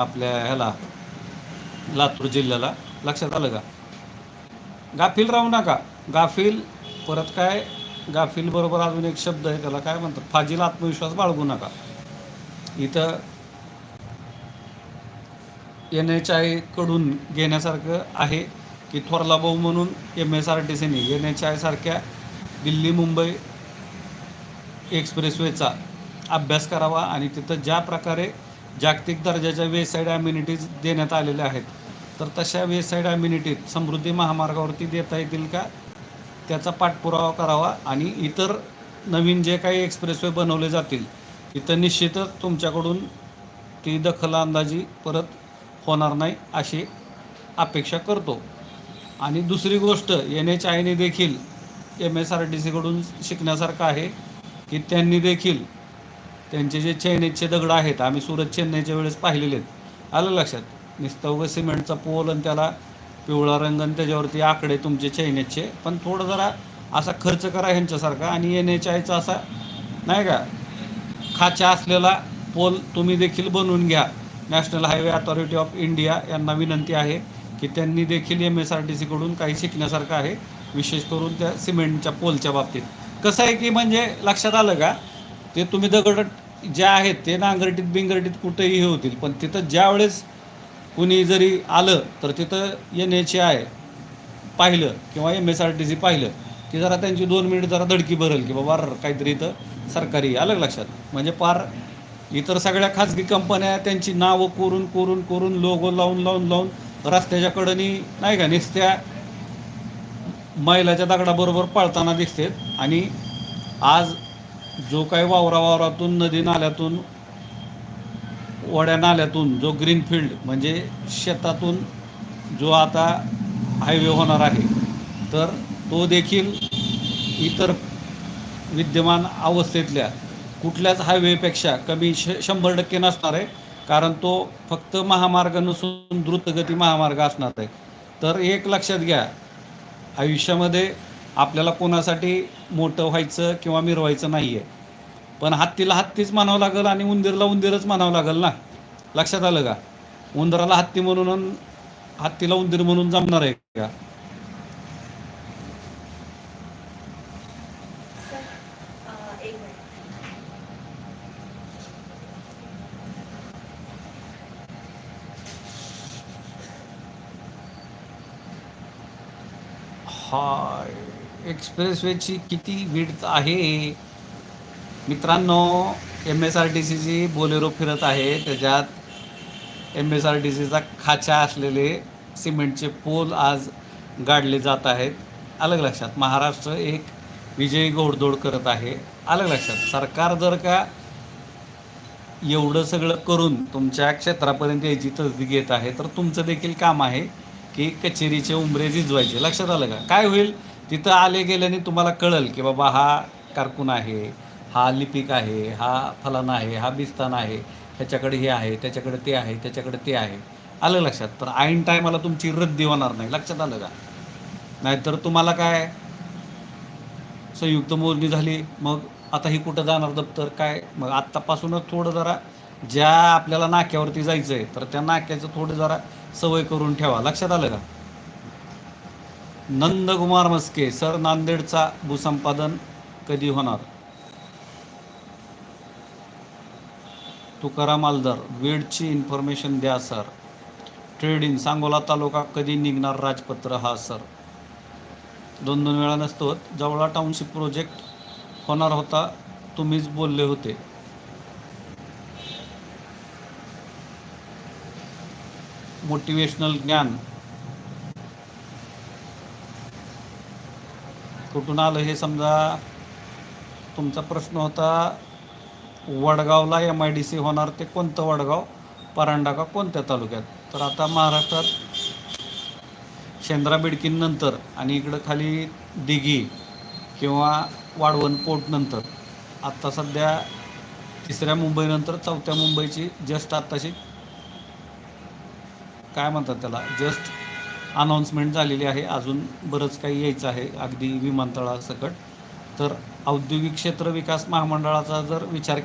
आपल्या ह्याला लातूर जिल्ह्याला. लक्षात आलं का? गाफील राहू नका. गाफील परत काय? गाफील बरोबर अजून एक शब्द आहे त्याला. काय म्हणतात? फाजील आत्मविश्वास बाळगू नका. इथं एन एच आयकडून घेण्यासारखं आहे की थोरला भाऊ म्हणून एम एस आर टी सीने एन एच आय सारख्या दिल्ली मुंबई एक्सप्रेसवेचा अभ्यास करावा आणि तिथं ज्या प्रकारे जागतिक दर्जाच्या वेसाईड ॲम्युनिटीज देण्यात आलेल्या आहेत. तर तशा वेसाईड ॲम्युनिटीज समृद्धी महामार्गावरती देता येतील का? त्याचा पाठपुरावा करावा आणि इतर नवीन जे काही एक्सप्रेसवे बनवले जातील इथं निश्चितच तुमच्याकडून ती दखल अंदाजी परत होणार नाही अशी अपेक्षा करतो. आणि दुसरी गोष्ट एन एच आयने देखील एम एस आर टी सीकडून शिकण्यासारखं आहे की त्यांनी देखील त्यांचे जे चैनीचे दगड आहेत आम्ही सुरत चेन्नईच्या वेळेस पाहिलेले आहेत. आलं लक्षात? नुसतं सिमेंटचा पोल आणि त्याला पिवळा रंग आणि त्याच्यावरती आकडे तुमचे चैनेचे पण थोडं जरा असा खर्च करा ह्यांच्यासारखा आणि एन एच आयचा असा नाही का? खाचा असलेला पोल तुम्ही देखील बनवून घ्या. National highway authority of India यांना विनंती आहे की त्यांनी देखील एम एस आर टी सीकडून काही शिकण्यासारखं आहे विशेष करून त्या सिमेंटच्या पोलच्या बाबतीत. कसं आहे की म्हणजे लक्षात आलं का? ते तुम्ही दगड जे आहेत ते नांगरटीत बिंगरटीत कुठेही हे होतील. पण तिथं ज्यावेळेस कुणी जरी आलं तर तिथं एन एच आय पाहिलं किंवा M S R T C पाहिलं की जरा त्यांची दोन मिनिट जरा धडकी भरेल की बाबा काहीतरी इथं सरकारी आलं लक्षात? म्हणजे पार इतर सगळ्या खाजगी कंपन्या त्यांची नावं कोरून कोरून कोरून लोगो लावून लावून लावून रस्त्याच्या कडनी नाही का नुसत्या मैलाच्या दगडाबरोबर पळताना दिसतात. आणि आज जो काही वावरा वावरातून नदी नाल्यातून वड्या नाल्यातून जो ग्रीनफील्ड म्हणजे शेतातून जो आता हायवे होणार आहे तर तो देखील इतर विद्यमान अवस्थेतल्या कुठल्याच हायवेपेक्षा कमी श शंभर टक्के नसणार आहे कारण तो फक्त महामार्ग नसून द्रुतगती महामार्ग असणार आहे. तर एक लक्षात घ्या आयुष्यामध्ये आपल्याला कोणासाठी मोठं व्हायचं किंवा मिरवायचं नाही आहे पण हत्तीला हत्तीच म्हणावं लागेल आणि उंदीरला उंदीरच म्हणावं लागेल ना? लक्षात आलं का? उंदराला हत्ती म्हणून हत्तीला उंदीर म्हणून जमणार आहे का? सर अ, एक मिनिट. हा एक्सप्रेसवेची किती विड्थ आहे? मित्रांनो एम एस आर टी सीची बोलेरो फिरत आहे. त्याच्यात एम एस आर टी सीचा खाचा असलेले सिमेंटचे पोल आज गाडले जात आहेत. अलग लक्षात महाराष्ट्र एक विजयी घोडदौड करत आहे. अलग लक्षात सरकार जर का एवढं सगळं करून तुमच्या क्षेत्रापर्यंत यायची तसदी घेत आहे तर तुमचं देखील काम आहे की कचेरीचे उंबरे झिजवायचे. लक्षात आलं का? काय होईल? तिथं आले गेल्याने तुम्हाला कळल की बाबा हा कारकून आहे हा लिपिक आहे हा फलाना आहे हा बिस्तान आहे ह्याच्याकडे हे आहे त्याच्याकडे ते आहे त्याच्याकडे ते आहे. आलं लक्षात तर ऐन टायमाला तुमची रद्दी होणार नाही. लक्षात आलं का? नाहीतर तुम्हाला काय? संयुक्त मोजणी झाली मग आता ही कुठं जाणार दप्तर? काय? मग आत्तापासूनच थोडं जरा ज्या आपल्याला नाक्यावरती जायचं आहे तर त्या नाक्याचं थोडं जरा सवय करून ठेवा. लक्षात आलं का? नंदकुमार मस्के सर नांदेडचा भूसंपादन कधी होणार? तुकाराम आलदार वेडची इन्फॉर्मेशन द्या sir. Trade in Sangola taluka कधी निघणार राजपत्र? हा सर. दोन दोन वेळा नसतो जवळा टाउनशिप प्रोजेक्ट होणार होता. तुम्हीच बोलले होते. मोटिवेशनल ज्ञान. कुठून आलं हे समजा तुमचा प्रश्न होता वडगावला एम आय डी सी होणार ते कोणतं वडगाव? परांडा का कोणत्या तालुक्यात? तर आता महाराष्ट्रात शेंद्रा बिडकीनंतर आणि इकडं खाली दिघी किंवा वाढवण पोर्टनंतर आत्ता सध्या तिसऱ्या मुंबईनंतर चौथ्या मुंबईची जस्ट आत्ताशी. काय म्हणतात त्याला? जस्ट अनाऊन्समेंट झालेली आहे. अजून बरंच काही यायचं आहे. अगदी विमानतळासकट. तर औद्योगिक क्षेत्र विकास महामंडळाचा जर विचार